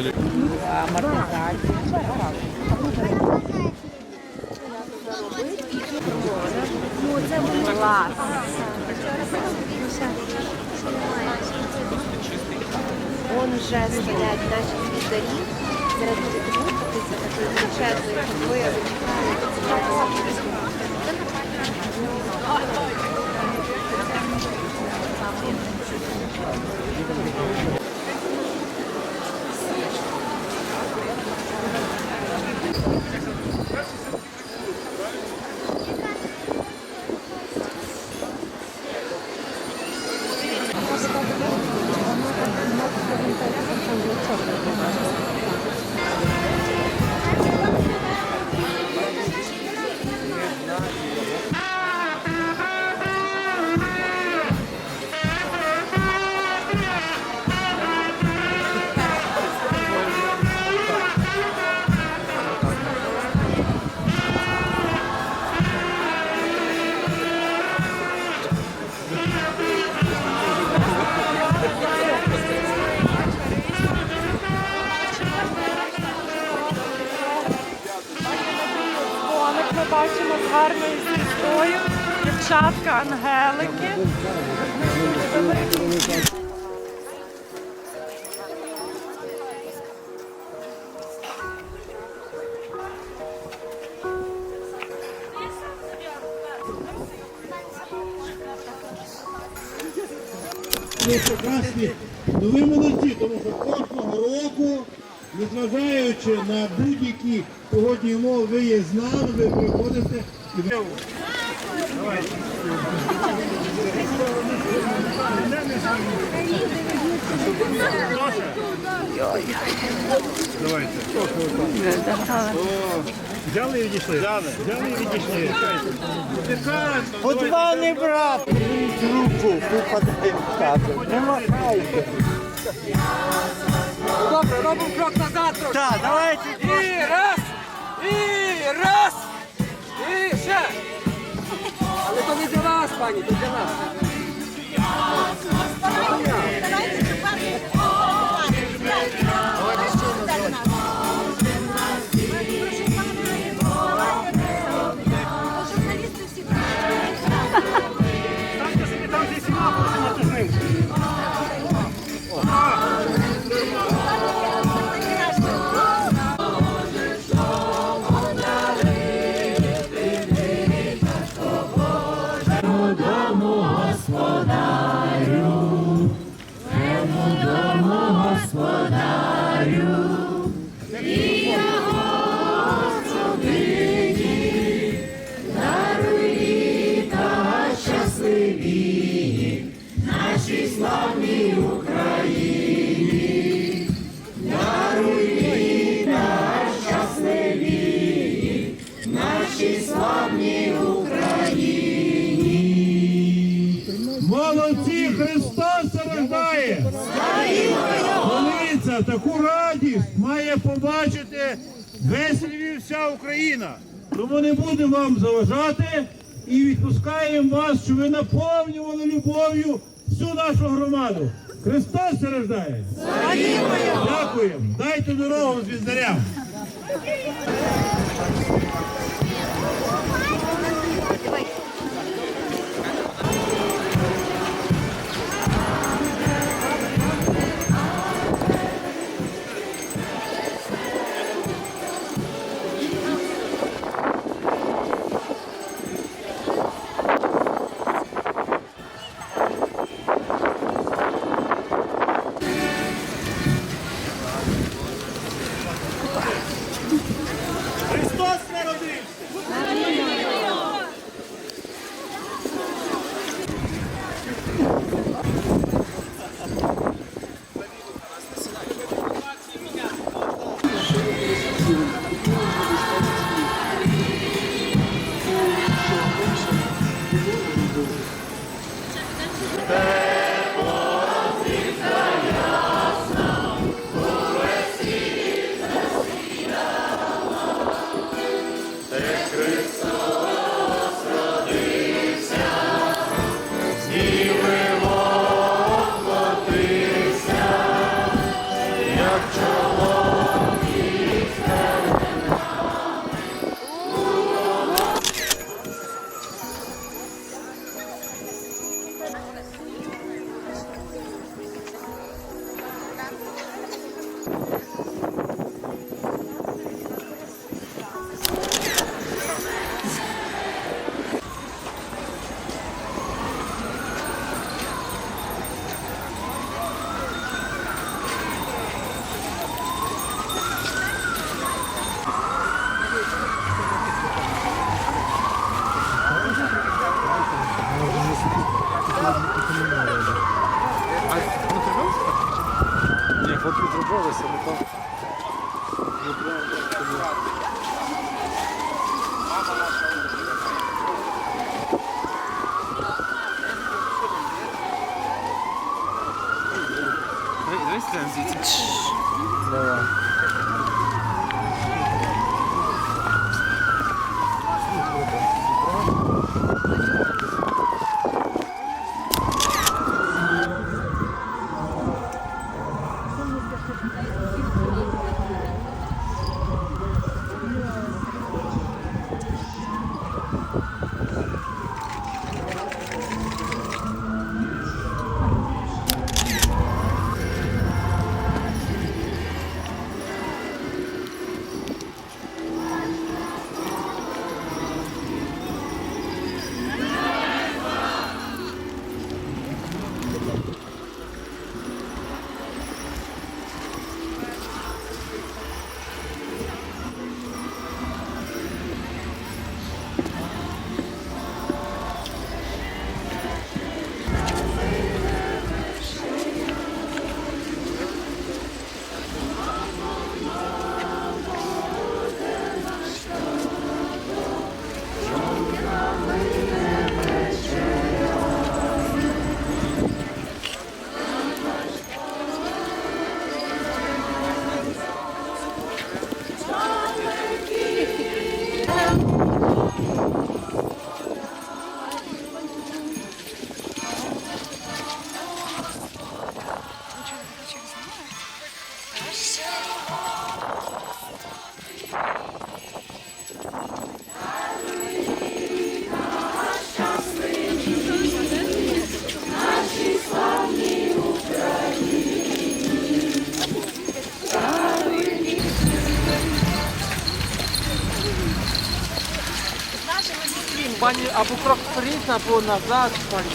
Клас. Вон вже стоять наші лікарі. Зараз будуть рухатися такою величезною бачимо з гарною звіздою. Дівчатка, ангелики. Ви прекрасні, ну ви молодці, тому що кожного року, незважаючи на будь-які погодні умови, ви є з нами, ви приходите і ви... Взяли і відійшли. Взяли. Взяли і відійшли. По два не брати. Руку випадає в хату. Не махайте. Добре, робимо крок назад трохи. Так, давайте. І раз, і раз, і ще. Але то не для вас, пані, то для нас. Молиться, таку радість має побачити весь Львів, вся Україна. Тому не будемо вам заважати і відпускаємо вас, щоб ви наповнювали любов'ю всю нашу громаду. Христос рождає! Дякуємо! Дайте дорогу звіздарям! of joy. Пані або крок вперед, або назад, пані.